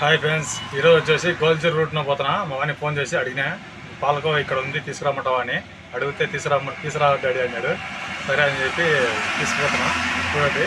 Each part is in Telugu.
హాయ్ ఫ్రెండ్స్ ఈరోజు వచ్చేసి గోల్చూర్ రూట్న పోతున్నా. మా వాడిని ఫోన్ చేసి అడిగినా పాలకో ఇక్కడ ఉంది తీసుకురమ్మంటావా అని. అడిగితే తీసుకురమ్మ తీసుకురా డాడీ అన్నాడు. సరే అని చెప్పి తీసుకుపోతున్నా. చూడండి.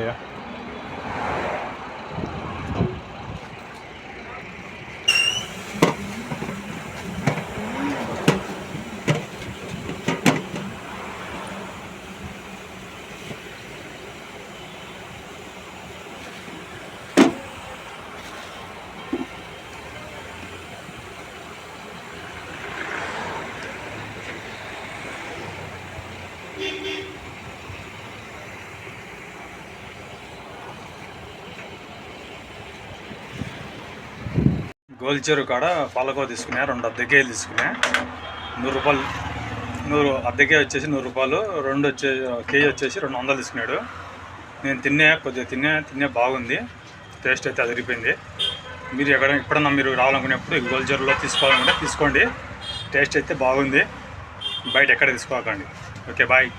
there. గోల్చెరు కాడ పాలకో తీసుకున్నా రెండు అద్దెకేలు తీసుకున్నా. నూరు రూపాయలు నూరు అద్దెకే వచ్చేసి నూరు రూపాయలు రెండు వచ్చే కేజీ వచ్చేసి రెండు వందలు తీసుకున్నాడు. నేను తిన్నా కొద్దిగా తిన్నా తిన్నా బాగుంది. టేస్ట్ అయితే అదిరిపోయింది. మీరు ఎక్కడ ఎప్పుడన్నా మీరు రావాలనుకునేప్పుడు ఈ గోల్చెరులో తీసుకోవాలనుకుంటే తీసుకోండి. టేస్ట్ అయితే బాగుంది. బయట ఎక్కడ తీసుకోకండి. Okay bye.